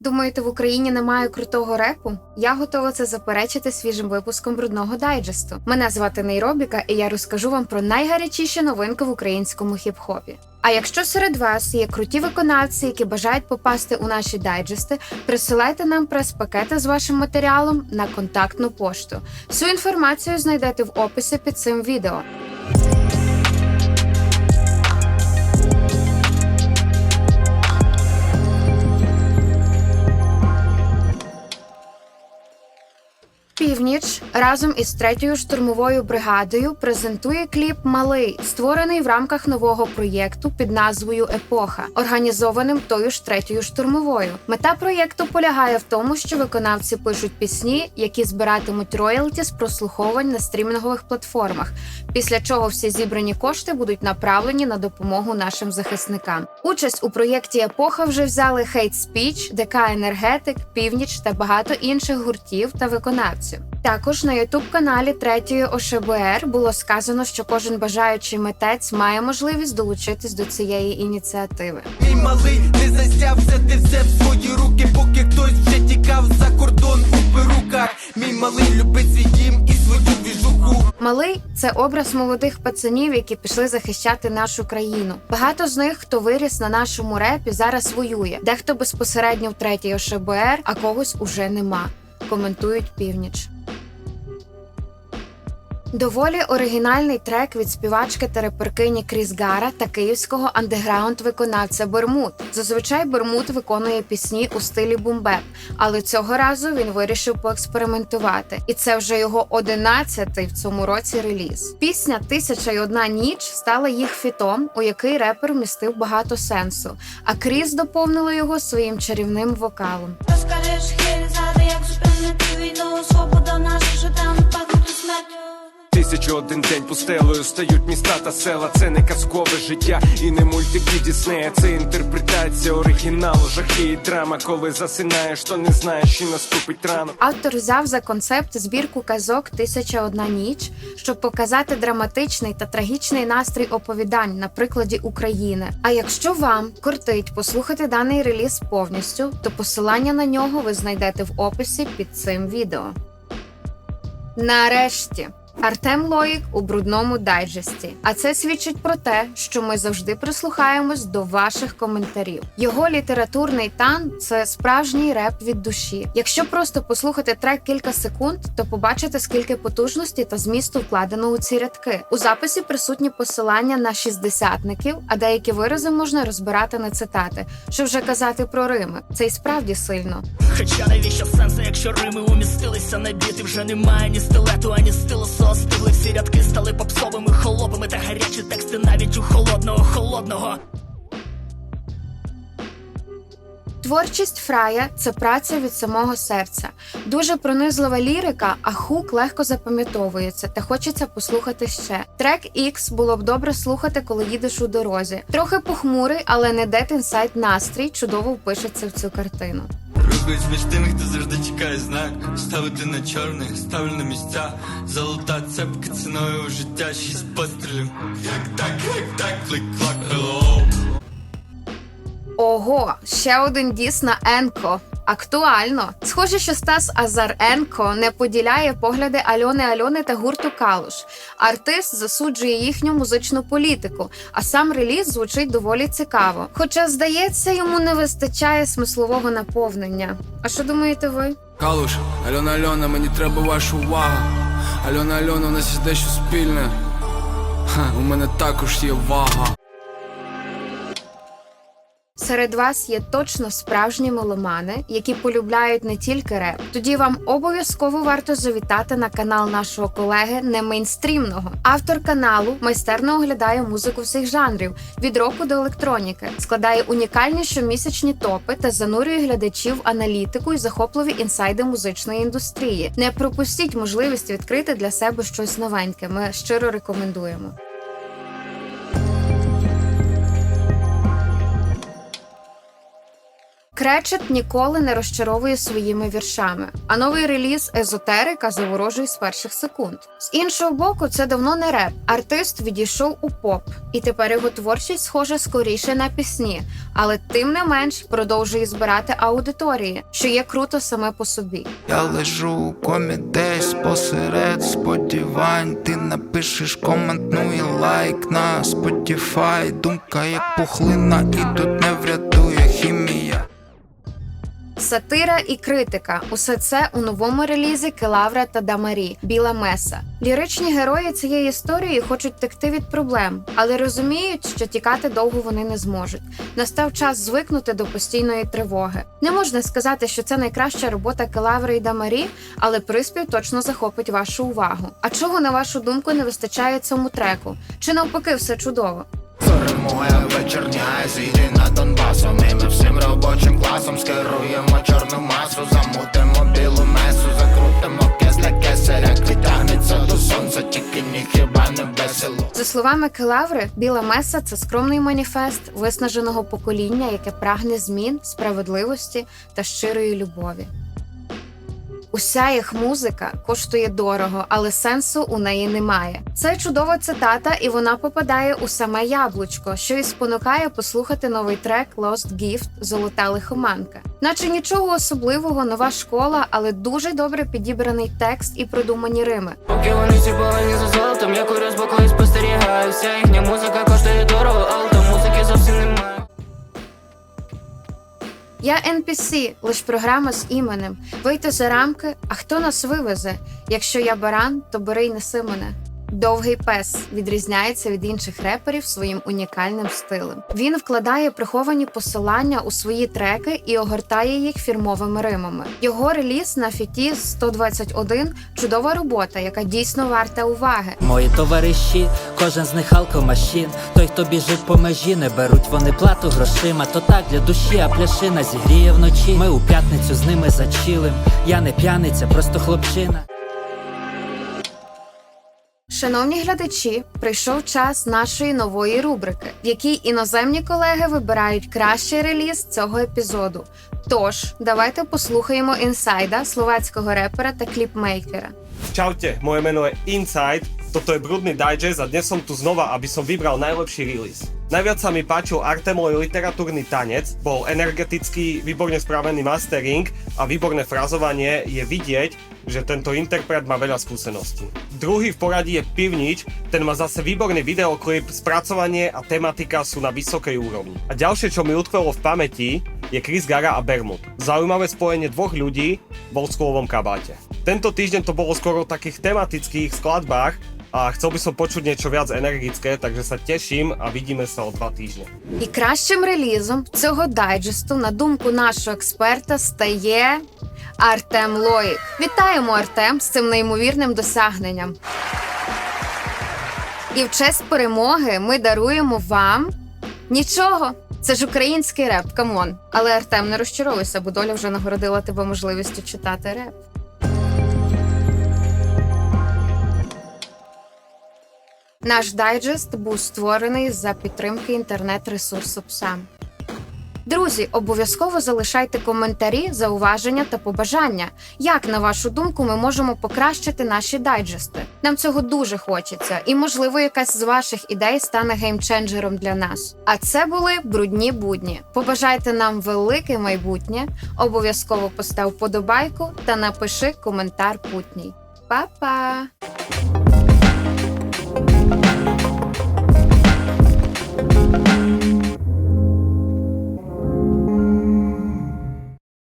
Думаєте, в Україні немає крутого репу? Я готова це заперечити свіжим випуском брудного дайджесту. Мене звати Нейробіка, і я розкажу вам про найгарячіші новинки в українському хіп-хопі. А якщо серед вас є круті виконавці, які бажають попасти у наші дайджести, присилайте нам прес-пакети з вашим матеріалом на контактну пошту. Всю інформацію знайдете в описі під цим відео. Північ разом із третьою штурмовою бригадою презентує кліп Малий, створений в рамках нового проєкту під назвою Епоха, організованим тою ж третьою штурмовою. Мета проєкту полягає в тому, що виконавці пишуть пісні, які збиратимуть роялті з прослуховувань на стрімінгових платформах. Після чого всі зібрані кошти будуть направлені на допомогу нашим захисникам. Участь у проєкті Епоха вже взяли Hate Speech, ДК Енергетик, Північ та багато інших гуртів та виконавців. Також на ютуб каналі третьої ОШБР було сказано, що кожен бажаючий митець має можливість долучитись до цієї ініціативи. Мій малий не застявся, ти все в свої руки, поки хтось вже тікав за кордон у перуках. Мій малий любить свій дім і свою двіжуху. Малий це образ молодих пацанів, які пішли захищати нашу країну. Багато з них, хто виріс на нашому репі, зараз воює. Дехто безпосередньо в третій ОШБР, а когось уже нема. Коментують північ. Доволі оригінальний трек від співачки та реперкині Кріс Гара та київського андеграунд виконавця Бермуд. Зазвичай Бермуд виконує пісні у стилі бумбеп, але цього разу він вирішив поекспериментувати. І це вже його одинадцятий в цьому році реліз. Пісня Тисяча й одна ніч стала їх фітом, у який репер вмістив багато сенсу. А Кріс доповнила його своїм чарівним вокалом. Розкажеш хелізати, як зупинити війну Свобода наша життя не пахнути смертю Тисячу один день пустелою стають міста та села. Це не казкове життя і не мультики Діснея. Це інтерпретація оригіналу, жахи і драма. Коли засинаєш, то не знаєш, чи наступить рано. Автор взяв за концепт збірку казок Тисяча одна ніч, щоб показати драматичний та трагічний настрій оповідань на прикладі України. А якщо вам кортить послухати даний реліз повністю, то посилання на нього ви знайдете в описі під цим відео. Нарешті. Артем Лоїк у брудному дайджесті. А це свідчить про те, що ми завжди прислухаємось до ваших коментарів. Його літературний тан це справжній реп від душі. Якщо просто послухати трек кілька секунд, то побачите, скільки потужності та змісту вкладено у ці рядки. У записі присутні посилання на шістдесятників, а деякі вирази можна розбирати на цитати. Що вже казати про Рими. Це і справді сильно. Хоча навіщо сенсу, якщо рими умістилися на біти вже немає ні стилету, ані стилосу Стигли всі рядки стали попсовими холопами та гарячі тексти навіть у холодного холодного. Творчість Фрая це праця від самого серця. Дуже пронизлива лірика, а хук легко запам'ятовується та хочеться послухати ще. Трек X було б добре слухати, коли їдеш у дорозі. Трохи похмурий, але не Dead Inside настрій чудово впишеться в цю картину. Рухаюсь між тими, хто завжди чекає знак. Ставити на чорних, ставлю на місця. Золота цепка ціною життя, шість пострілів. Як так, як так, клик-клак, hello Ого, ще один діс на Енко. Актуально. Схоже, що Стас Азаренко не поділяє погляди Альони Альони та гурту Калуш. Артист засуджує їхню музичну політику, а сам реліз звучить доволі цікаво. Хоча, здається, йому не вистачає смислового наповнення. А що думаєте ви? Калуш, Альона Альона, мені треба ваша увага. Альона Альона, у нас є дещо спільне. Ха, у мене також є вага. Серед вас є точно справжні меломани, які полюбляють не тільки реп. Тоді вам обов'язково варто завітати на канал нашого колеги не мейнстрімного. Автор каналу майстерно оглядає музику всіх жанрів від року до електроніки, складає унікальні щомісячні топи та занурює глядачів аналітику і захопливі інсайди музичної індустрії. Не пропустіть можливість відкрити для себе щось новеньке. Ми щиро рекомендуємо. Кречет ніколи не розчаровує своїми віршами, а новий реліз езотерика заворожує з перших секунд. З іншого боку, це давно не реп. Артист відійшов у поп, і тепер його творчість схожа скоріше на пісні, але тим не менш продовжує збирати аудиторії, що є круто саме по собі. Я лежу у комі десь посеред сподівань. Ти напишеш комент, ну і лайк на Spotify Думка як пухлина, і тут не хімія. Сатира і критика усе це у новому релізі Келавра та Дамарі Біла Меса. Ліричні герої цієї історії хочуть текти від проблем, але розуміють, що тікати довго вони не зможуть. Настав час звикнути до постійної тривоги. Не можна сказати, що це найкраща робота Келаври і Дамарі, але приспів точно захопить вашу увагу. А чого на вашу думку не вистачає цьому треку? Чи навпаки все чудово? Моя вечірня зійди на Донбасом І ми всім робочим класом скеруємо чорну масу, замутимо білу месу, закрутимо кес для кесаря, квітагнеться до сонця, тільки ні хіба не весело. За словами Келаври, Біла Меса це скромний маніфест виснаженого покоління, яке прагне змін, справедливості та щирої любові. Уся їх музика коштує дорого, але сенсу у неї немає. Це чудова цитата, і вона попадає у саме яблучко, що і спонукає послухати новий трек Lost Gift Золота лихоманка. Наче нічого особливого, нова школа, але дуже добре підібраний текст і продумані рими. Поки вони всі повинні за золотом, я курю з боку і спостерігаю. Вся їхня музика коштує дорого, але музики зовсім немає. Я NPC, лиш програма з іменем. Вийти за рамки, а хто нас вивезе? Якщо я баран, то бери й неси мене. Довгий пес відрізняється від інших реперів своїм унікальним стилем. Він вкладає приховані посилання у свої треки і огортає їх фірмовими римами. Його реліз на фіті 121 чудова робота, яка дійсно варта уваги. Мої товариші, кожен з них алкомашин. Той, хто біжить по межі, не беруть вони плату грошима. То так для душі, а пляшина зігріє вночі. Ми у п'ятницю з ними зачилим. Я не п'яниця, просто хлопчина. Шановні глядачі, прийшов час нашої нової рубрики, в якій іноземні колеги вибирають кращий реліз цього епізоду. Тож, давайте послухаємо інсайда словацького репера та кліпмейкера. Čaute, моє meno інсайд. Toto je Brudný Digest a dnes som tu znova, aby som vybral najlepší release. Najviac sa mi páčil Artemový literatúrny tanec, bol energetický, výborne spravený mastering a výborné frazovanie je vidieť, že tento interpret má veľa skúseností. Druhý v poradí je Pivnič, ten má zase výborný videoklip, spracovanie a tematika sú na vysokej úrovni. A ďalšie, čo mi utkvelo v pamäti, je Chris Gara a Bermud. Zaujímavé spojenie dvoch ľudí v oldschoolovom kabáte. Tento týždeň to bolo skoro o takých tematických skladbách a chcel by som počuť niečo viac energické, takže sa teším a vidíme sa o dva týždne. І кращим релізом цього дайджесту, на думку нашого експерта, стає Артем Лоїк. Вітаємо Артем з цим неймовірним досягненням. І в честь перемоги ми даруємо вам нічого. Це ж український реп, камон. Але Артем, не розчаровуйся, бо доля вже нагородила тебе можливістю читати реп. Наш дайджест був створений за підтримки інтернет-ресурсу ПСАМ. Друзі, обов'язково залишайте коментарі, зауваження та побажання. Як, на вашу думку, ми можемо покращити наші дайджести? Нам цього дуже хочеться, і, можливо, якась з ваших ідей стане геймченджером для нас. А це були брудні будні. Побажайте нам велике майбутнє. Обов'язково постав подобайку та напиши коментар путній. Па-па!